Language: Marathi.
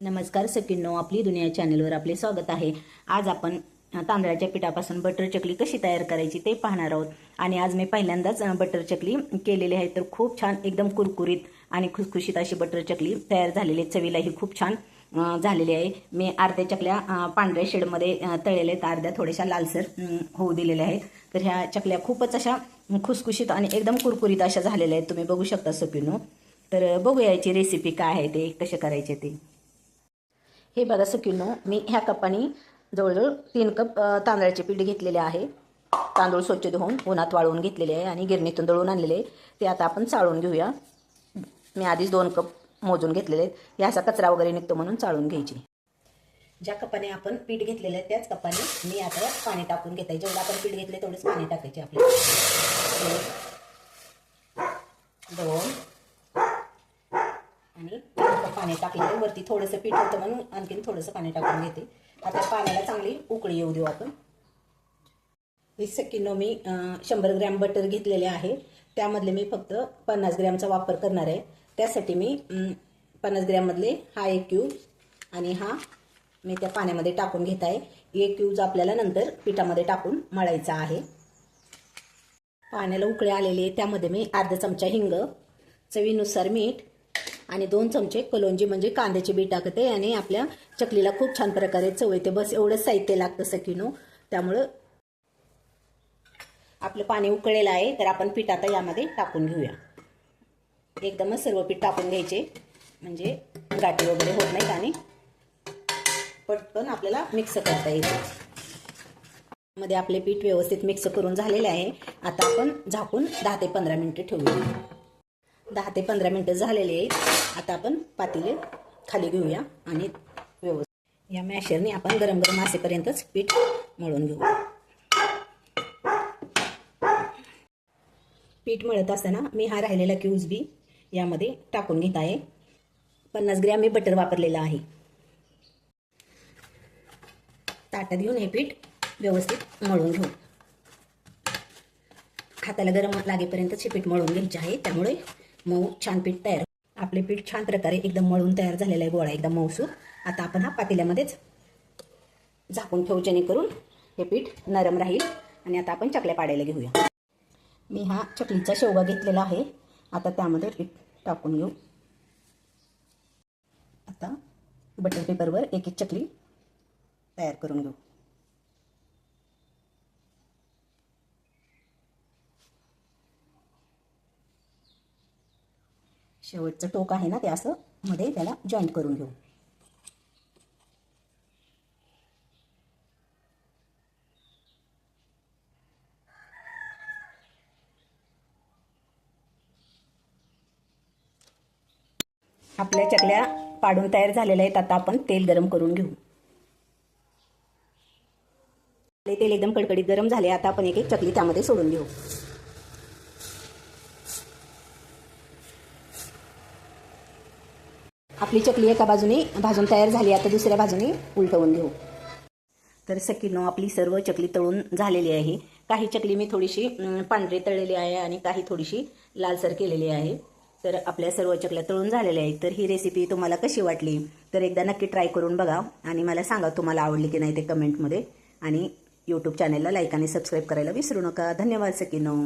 नमस्कार सकिनो आपली दुनिया चॅनलवर आपले स्वागत आहे. आज आपण तांदळाच्या पिठापासून बटर चकली कशी तयार करायची ते पाहणार आहोत. आणि आज मी पहिल्यांदाच बटर चकली केलेली आहे तर खूप छान एकदम कुरकुरीत आणि खुसखुशीत अशी बटर चकली तयार झालेली आहे. चवीलाही खूप छान झालेली आहे. मी अर्ध्या चकल्या पांढऱ्या शेडमध्ये तळलेल्या आहेत. अर्ध्या थोड्याशा लालसर होऊ दिलेल्या आहेत. तर ह्या चकल्या खूपच अशा खुसखुशीत आणि एकदम कुरकुरीत अशा झालेल्या आहेत. तुम्ही बघू शकता सपिनो तर बघूया याची रेसिपी काय आहे ते कसे करायचे ते. हे बघा सकिनो मी ह्या कपाने जवळजवळ तीन कप तांदळाचे पीठ घेतलेले आहे. तांदूळ स्वच्छ धुवून उन्हात वाळवून घेतलेले आहे आणि गिरणीतून दळून आणलेले आहे. ते आता आपण चाळून घेऊया. मी आधीच दोन कप मोजून घेतलेले आहेत. हे असा कचरा वगैरे निघतो म्हणून चाळून घ्यायची. ज्या कपाने आपण पीठ घेतलेलं आहे त्याच कपाने मी आता पाणी टाकून घेत. आहे जेवढं आपण पीठ घेतलं तेवढंच पाणी टाकायचे आपल्याला. दोन. पाणी टाकलेलं वरती थोडंसं पीठ होतं म्हणून आणखीन थोडंसं पाणी टाकून घेते. आता पाण्याला चांगली उकळी येऊ देऊ आपण. वीस किलो मी शंभर ग्रॅम बटर घेतलेले आहे. त्यामधले मी फक्त पन्नास ग्रॅमचा वापर करणार आहे. त्यासाठी मी पन्नास ग्रॅममधले हा एक क्यूब आणि हा मी त्या पाण्यामध्ये टाकून घेत आहे. एक क्यूज आपल्याला नंतर पिठामध्ये टाकून मळायचा आहे. पाण्याला उकळे आलेले त्यामध्ये मी अर्धा चमचा हिंग चवीनुसार मीठ आणि दोन चमचे कलोंजी म्हणजे कांद्याचे बी टाकते आणि आपल्या चकलीला खूप छान प्रकारे चव येते. बस एवढंच साहित्य लागतं सकिनो त्यामुळं आपलं पाणी उकळलेलं आहे तर आपण पीठ आता यामध्ये टाकून घेऊया. एकदमच सर्व पीठ टाकून घ्यायचे म्हणजे गाठी वगैरे होत नाहीत आणि पटकन आपल्याला मिक्स करता येते. मध्ये आपले पीठ व्यवस्थित मिक्स करून झालेले आहे. आता आपण झाकून दहा ते पंधरा मिनिटं ठेवूया. दहा ते पंधरा मिनटं झालेले आहेत. आता आपण पातेले खाली घेऊया आणि व्यवस्थित या मॅशरने आपण गरम गरम असेपर्यंतच पीठ मळून घेऊ. पीठ मळत असताना मी हा राहिलेला क्यूज बी यामध्ये टाकून घेत आहे. पन्नास ग्रॅम मी बटर वापरलेलं आहे. ताटात घेऊन हे पीठ व्यवस्थित मळून घेऊ. हाताला गरम लागेपर्यंतच हे पीठ मळून घ्यायचे आहे. त्यामुळे मऊ छान पीठ तयार आपले पीठ छान प्रकारे एकदम मळून तयार झालेला आहे गोळा एकदम मऊसूर आता आपण हा पातेल्यामध्येच झाकून ठेवू जेणेकरून हे पीठ नरम राहील. आणि आता आपण चकल्या पाडायला घेऊया. मी हा चकलीचा शेवगा घेतलेला आहे. आता त्यामध्ये पीठ टाकून घेऊ. आता बटर पेपरवर एक एक चकली तयार करून घेऊ. शेवटचं टोक आहे ना ते असं? मध्ये त्याला जॉईंट करून घेऊ. आपल्या चकल्या पाडून तयार झालेल्या आहेत. आता आपण तेल गरम करून घेऊ. तेल एकदम कडकडीत गरम झाले. आता आपण एक एक चकली त्यामध्ये सोडून घेऊ. आपली चकली एका बाजूने भाजून तयार झाली आता दुसऱ्या बाजूने उलटवून घेऊ. तर सकिनो आपली सर्व चकली तळून झालेली आहे. काही चकली मी थोडीशी पांढरी तळलेली आहे आणि काही थोडीशी लालसर केलेली आहे. तर आपल्या सर्व चकल्या तळून झालेल्या आहेत. तर ही रेसिपी तुम्हाला कशी वाटली? तर एकदा नक्की ट्राय करून बघा आणि मला सांगा तुम्हाला आवडली की नाही ते कमेंटमध्ये आणि यूट्यूब चॅनलला लाईक आणि सबस्क्राईब करायला विसरू नका. धन्यवाद सकिनो